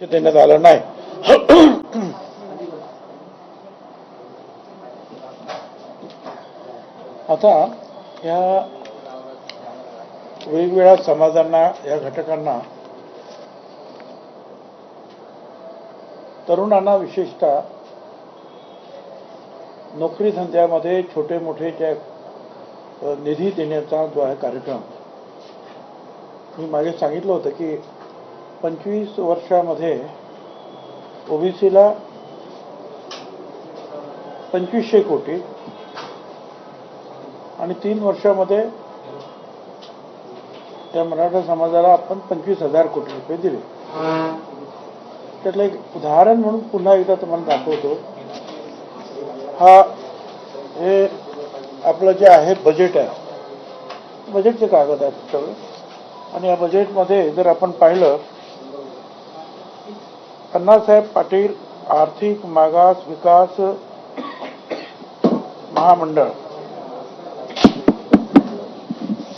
लक्ष देण्यात आलं नाही. आता या वेगवेगळ्या समाजांना या घटकांना तरुणांना विशेषतः नोकरी धंद्यामध्ये छोटे मोठे जे निधी देण्याचा जो आहे कार्यक्रम. मी मागे सांगितलं होतं की पंचवीस वर्षामध्ये ओबीसीला पंचवीसशे कोटी आणि तीन वर्षामध्ये त्या मराठा समाजाला आपण पंचवीस हजार कोटी रुपये दिले. त्यातलं एक उदाहरण म्हणून पुन्हा एकदा तुम्हाला दाखवतो. हा हे आपलं जे आहे बजेट आहे. बजेटचे कागद आहेत सगळं. आणि या बजेटमध्ये जर आपण पाहिलं अण्णासाहेब पाटील आर्थिक मागास विकास महामंडळ.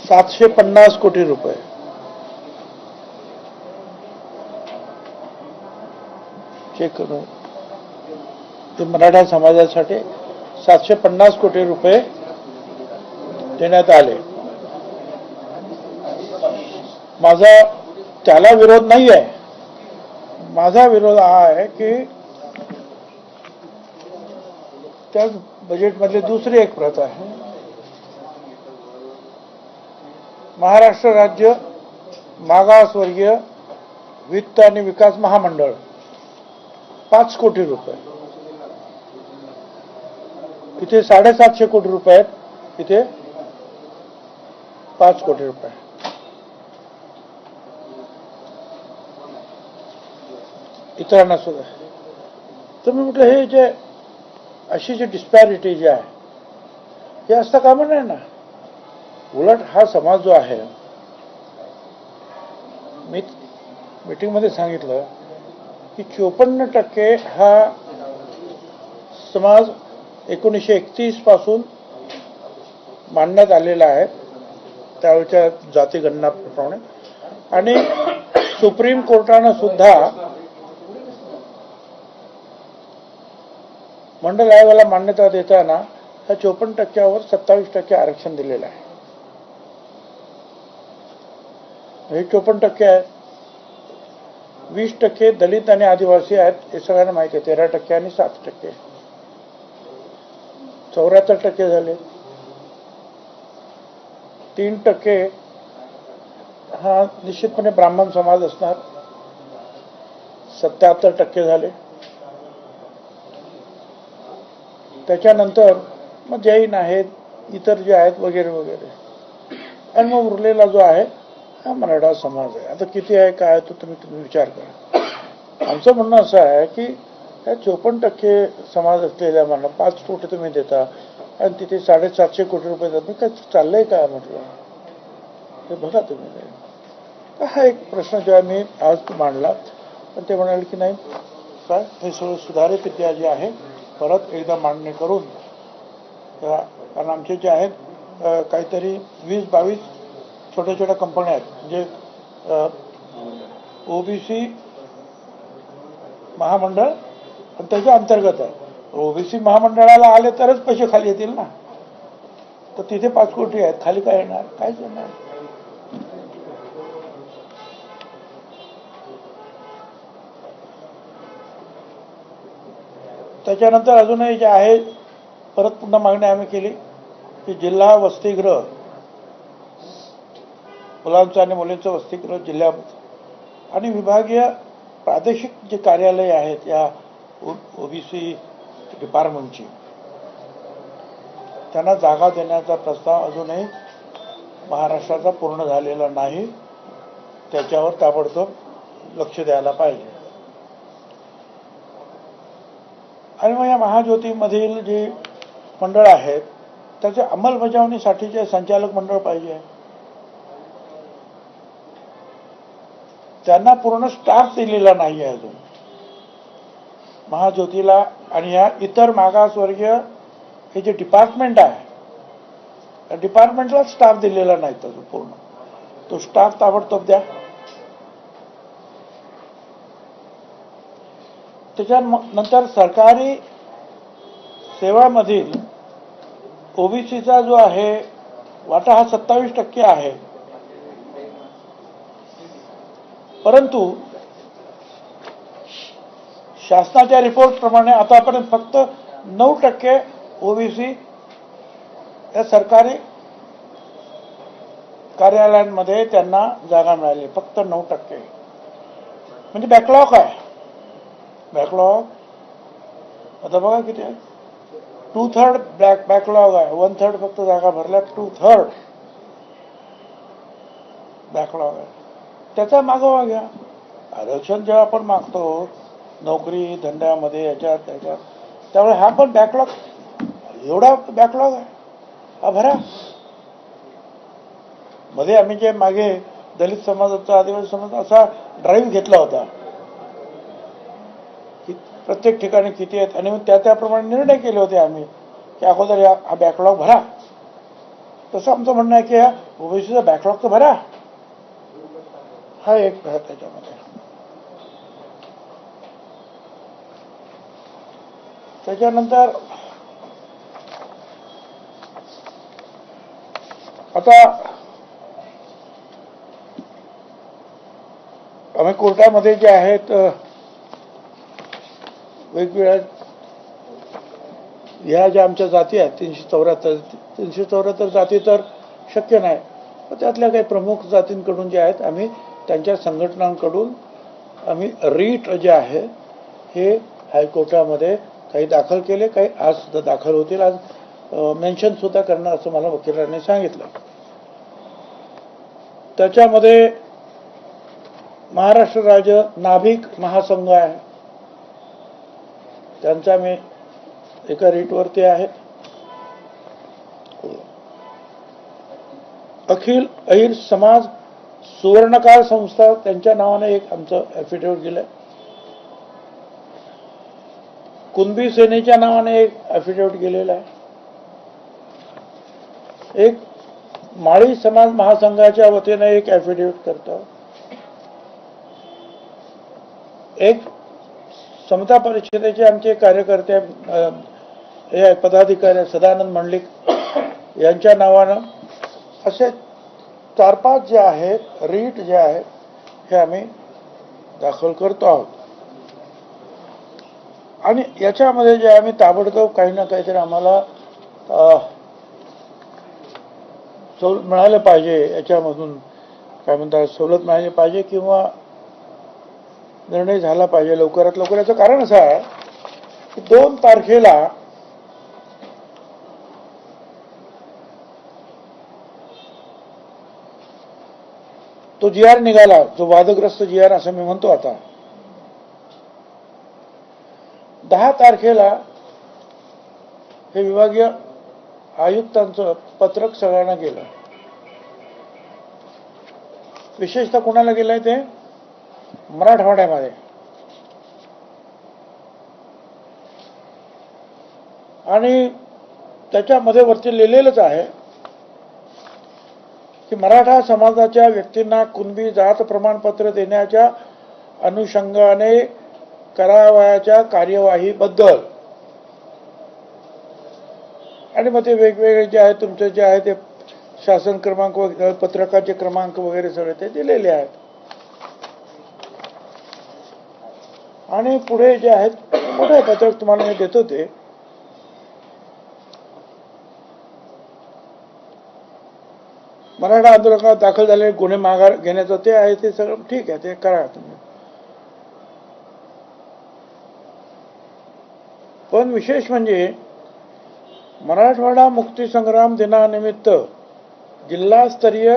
सातशे पन्नास कोटी रुपये. चेक करू ते मराठा समाजासाठी सातशे पन्नास कोटी रुपये देण्यात आले. माझा त्याला विरोध नाही आहे माझा विरोध हा आहे की त्याच बजेटमधली दुसरी एक प्रथा आहे. महाराष्ट्र राज्य मागासवर्गीय वित्त आणि विकास महामंडळ पाच कोटी रुपये. इथे साडेसातशे कोटी रुपये आहेत इथे पाच कोटी रुपये. इतरांना सुद्धा. तर मी म्हटलं हे जे अशी जी डिस्पॅरिटी जी आहे हे असता कामा नाही ना? उलट हा समाज जो आहे मी मीटिंगमध्ये सांगितलं की चोपन्न टक्के हा समाज एकोणीसशे एकतीसपासून मांडण्यात आलेला आहे त्यावेळच्या जातीगणनाप्रमाणे आणि सुप्रीम कोर्टानं सुद्धा मंडल आयोगाला मान्यता देताना ह्या चोपन्न टक्क्यावर सत्तावीस टक्के आरक्षण दिलेलं आहे. हे चोपन्न टक्के आहे. वीस टक्के दलित आणि आदिवासी आहेत हे सगळ्यांना माहिती आहे. तेरा टक्के आणि सात टक्के. चौऱ्याहत्तर टक्के झाले. तीन टक्के हा निश्चितपणे ब्राह्मण समाज असणार. सत्याहत्तर टक्के झाले. त्याच्यानंतर मग जैन आहेत इतर जे आहेत वगैरे वगैरे. आणि मग उरलेला जो आहे हा मराठा समाज आहे. आता किती आहे काय आहे तो तुम्ही तुम्ही विचार करा. आमचं म्हणणं असं आहे की ह्या चोपन्न टक्के समाज असलेल्या मला पाच कोटी तुम्ही देता आणि तिथे साडेसातशे कोटी रुपये देतात काय चाललंय काय म्हटलं? ते बघा तुम्ही. तर हा एक प्रश्न जेव्हा मी आज मांडला. पण ते म्हणाले की नाही काय हे सगळं सुधारित विद्या जे आहे परत एकदा मांडणी करून कारण आमचे जे आहेत काहीतरी वीस बावीस छोट्या छोट्या कंपन्या आहेत. म्हणजे, जे ओबीसी महामंडळ त्याच्या अंतर्गत आहे. ओबीसी महामंडळाला आले तरच पैसे खाली येतील ना. तर तिथे पाच कोटी आहेत खाली काय येणार? काहीच येणार. त्याच्यानंतर अजूनही जे आहे परत पुन्हा मागणी आम्ही केली की जिल्हा वसतिगृह मुलांचं आणि मुलींचं वसतिगृह जिल्ह्यामध्ये आणि विभागीय प्रादेशिक जे कार्यालय आहेत या ओबीसी डिपार्टमेंटची त्यांना जागा देण्याचा प्रस्ताव अजूनही महाराष्ट्राचा पूर्ण झालेला नाही. त्याच्यावर ताबडतोब लक्ष द्यायला पाहिजे. आणि मग या महाज्योतीमधील जी मंडळ आहेत त्याच्या अंमलबजावणीसाठीचे संचालक मंडळ पाहिजे त्यांना पूर्ण स्टाफ दिलेला नाही आहे अजून. महाज्योतीला आणि या इतर मागासवर्गीय हे जे डिपार्टमेंट आहे त्या डिपार्टमेंटला स्टाफ दिलेला नाही अजून पूर्ण. तो स्टाफ ताबडतोब द्या. त्याच्या नंतर सरकारी सेवामधील ओबीसीचा जो आहे वाटा हा सत्तावीस टक्के आहे. परंतु शासनाच्या रिपोर्ट प्रमाणे आतापर्यंत फक्त नऊ टक्के ओबीसी या सरकारी कार्यालयांमध्ये त्यांना जागा मिळाली. फक्त नऊ टक्के. म्हणजे बॅकलॉग आहे. बॅकलॉग आता बघा किती आहे. टू थर्ड बॅक बॅकलॉग आहे. वन थर्ड फक्त जागा भरल्या टू थर्ड बॅकलॉग आहे. त्याचा मागोवा घ्या. आरक्षण जेव्हा आपण मागतो नोकरी धंद्यामध्ये याच्यात त्याच्यात त्यामुळे हा पण बॅकलॉग एवढा बॅकलॉग आहे. हा भरा. मध्ये आम्ही जे मागे दलित समाजाचा आदिवासी समाज असा ड्राईव्ह घेतला होता प्रत्येक ठिकाणी किती आहेत? आणि मग त्या त्याप्रमाणे निर्णय केले होते आम्ही. की अगोदर या हा बॅकलॉग भरा. तसं आमचं म्हणणं आहे की या ओबीसीचा बॅकलॉग तर भरा. हा एक भाग त्याच्यामध्ये. त्याच्यानंतर आता आम्ही कोर्टामध्ये जे आहेत वेगवेगळ्या ह्या ज्या आमच्या जाती आहेत तीनशे चौऱ्याहत्तर तीनशे चौऱ्याहत्तर जाती तर शक्य नाही. पण त्यातल्या काही प्रमुख जातींकडून जे आहेत आम्ही त्यांच्या संघटनांकडून आम्ही रीट जे आहे हे हायकोर्टामध्ये काही दाखल केले काही आज सुद्धा दाखल होतील. आज मेन्शन सुद्धा करणार असं मला वकिलांनी सांगितलं. त्याच्यामध्ये महाराष्ट्र राज्य नाभिक महासंघ आहे. त्यांचा मी एका रेटवरती आहे. अखिल अहिर समाज सुवर्णकाळ संस्था त्यांच्या नावाने एक आमचं ॲफिडेव्हिट गेलं कुणबी सेनेच्या नावाने एक ॲफिडेव्हिट गेलेला आहे. एक माळी समाज महासंघाच्या वतीने एक ॲफिडेव्हिट करतो. एक समता परिषदेचे आमचे कार्यकर्ते हे पदाधिकारी सदानंद मंडलिक यांच्या नावानं असे चार पाच जे आहेत रीट जे आहेत हे आम्ही दाखल करतो आहोत. आणि याच्यामध्ये जे आम्ही ताबडतोब काही ना काहीतरी आम्हाला सवलत मिळालं पाहिजे याच्यामधून काय म्हणतात सवलत मिळाली पाहिजे किंवा निर्णय झाला पाहिजे. लवकरात लवकर याचं कारण असं आहे की दोन तारखेला तो जी आर निघाला. जो वादग्रस्त जी आर असं मी म्हणतो आता. दहा तारखेला हे विभागीय आयुक्तांचं पत्रक सगळ्यांना गेलं. विशेषतः कुणाला गेलंय ते? मराठवाड्यामध्ये. आणि त्याच्यामध्ये वरती लिहिलेलंच आहे की मराठा समाजाच्या व्यक्तींना कुणबी जात प्रमाणपत्र देण्याच्या अनुषंगाने करावयाच्या कार्यवाहीबद्दल. आणि मग ते वेगवेगळे जे आहे तुमचे जे आहे ते शासन क्रमांक वगैरे पत्रकाचे क्रमांक वगैरे सगळे ते दिलेले आहेत. आणि पुढे जे आहेत मोठे पत्रक तुम्हाला मी देतो ते. मराठा आंदोलनात दाखल झालेले गुन्हे माघार घेण्याचं ते आहे ते सगळं ठीक आहे ते करा तुम्ही. पण विशेष म्हणजे मराठवाडा मुक्तीसंग्राम दिनानिमित्त जिल्हास्तरीय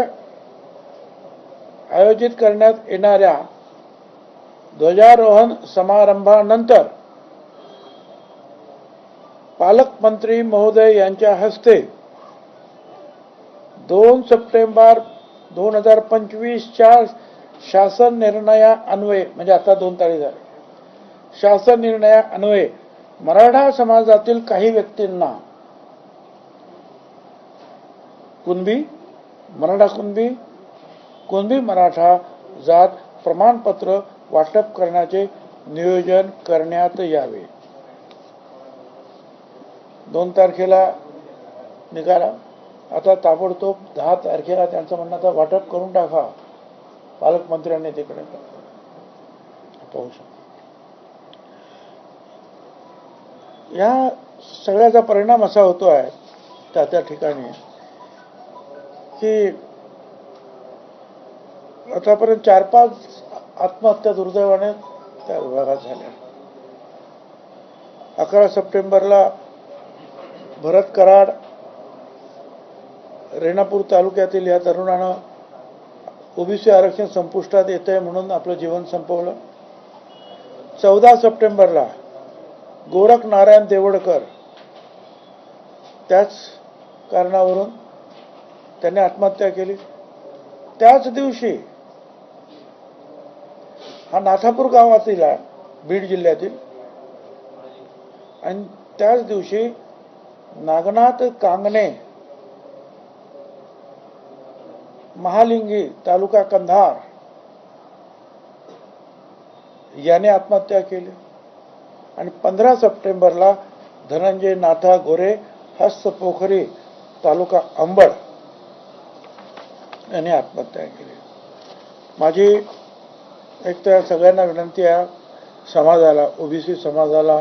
आयोजित करण्यात येणाऱ्या ध्वजारोहण समारंभानंतर पालकमंत्री महोदय यांच्या हस्ते दोन सप्टेंबर दोन हजार पंचवीसच्या शासन निर्णया अन्वये म्हणजे आता दोन तारीख झाले. शासन निर्णया अन्वये मराठा समाजातील काही व्यक्तींना कुणबी मराठा कुणबी कुणबी मराठा जात प्रमाणपत्र वाटप करण्याचे नियोजन करण्यात यावे. दोन तारखेला निघाला. आता ताबडतोब दहा तारखेला त्यांचं म्हणणं आता वाटप करून टाका. पालकमंत्र्यांनी तिकडे पाहू शकतो. या सगळ्याचा परिणाम असा होतो आहे त्या त्या ठिकाणी की आतापर्यंत चार पाच आत्महत्या दुर्दैवाने त्या विभागात झाल्या. अकरा सप्टेंबरला भरत कराड रेणापूर तालुक्यातील या तरुणानं ओबीसी आरक्षण संपुष्टात येत आहे म्हणून आपलं जीवन संपवलं. चौदा सप्टेंबरला गोरख नारायण देवडकर त्याच कारणावरून त्यांनी आत्महत्या केली. त्याच दिवशी हा नाथापूर गावातील आहे बीड जिल्ह्यातील. आणि त्याच दिवशी नागनाथ कांगणे महालिंगी तालुका कंधार याने आत्महत्या केली. आणि पंधरा सप्टेंबरला धनंजय नाथा गोरे हस्त पोखरी तालुका अंबड यांनी आत्महत्या केली. माझी एक तर सगळ्यांना विनंती आहे समाजाला ओबीसी समाजाला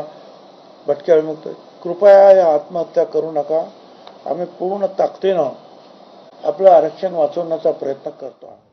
भटक्यामुक्त कृपया या आत्महत्या करू नका. आम्ही पूर्ण ताकदीनं आपलं आरक्षण वाचवण्याचा प्रयत्न करतो. आहोत